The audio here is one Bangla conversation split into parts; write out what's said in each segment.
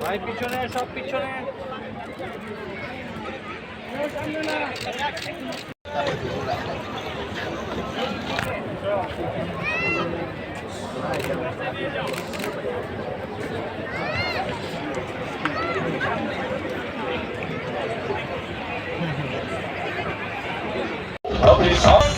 ভাই পিছনে সব পিছনে ভাই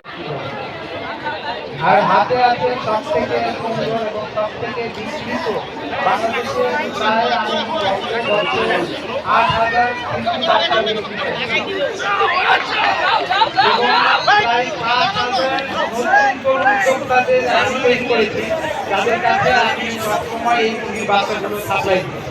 আর হাতে আছে সব থেকে সুন্দর এবং সব থেকে বিস্তৃত বাংলাদেশে প্রায় প্রায় যাদের কাছে আমি সবসময় এই সাপ্লাই দিই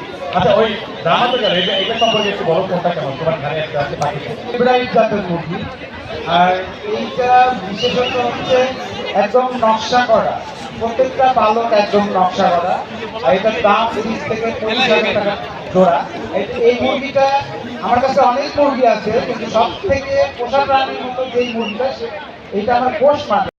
আচ্ছা ওই এটা এটা সম্পর্কে একটু বলো কোনটা কেমন? তোমার ঘরে একটা আছে ইব্রাহিম জাতের মুরগি আর এইটা বিশেষত হচ্ছে একদম নকশা করা। প্রত্যেকটা পালক একদম নকশা করা। আর এটার দাম তিরিশ থেকে পঁচিশ হাজার টাকা জোড়া। এই- মুরগিটা, আমার কাছে অনেক মুরগি আছে, কিন্তু সব থেকে পোষা প্রাণীর মতো যেই মুরগিটা এইটা আমার পোষ মানে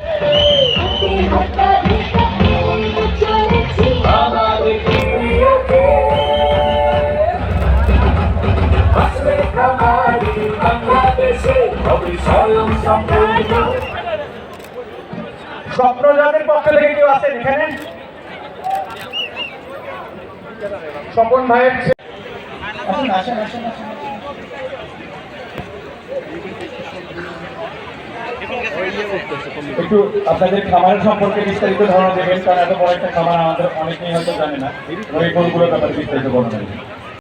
স্বপ্নজাতের পক্ষ থেকে কেউ আছেন এখানে? স্বপন ভাইয়ের একটু আপনাদের খামারের সম্পর্কে বিস্তারিত ধারণা দেবেন, কারণ এত বড় একটা খামার আমাদের অনেকেই হয়তো জানে না। ওই গরুগুলোর ব্যাপারে বিস্তারিত বর্ণনা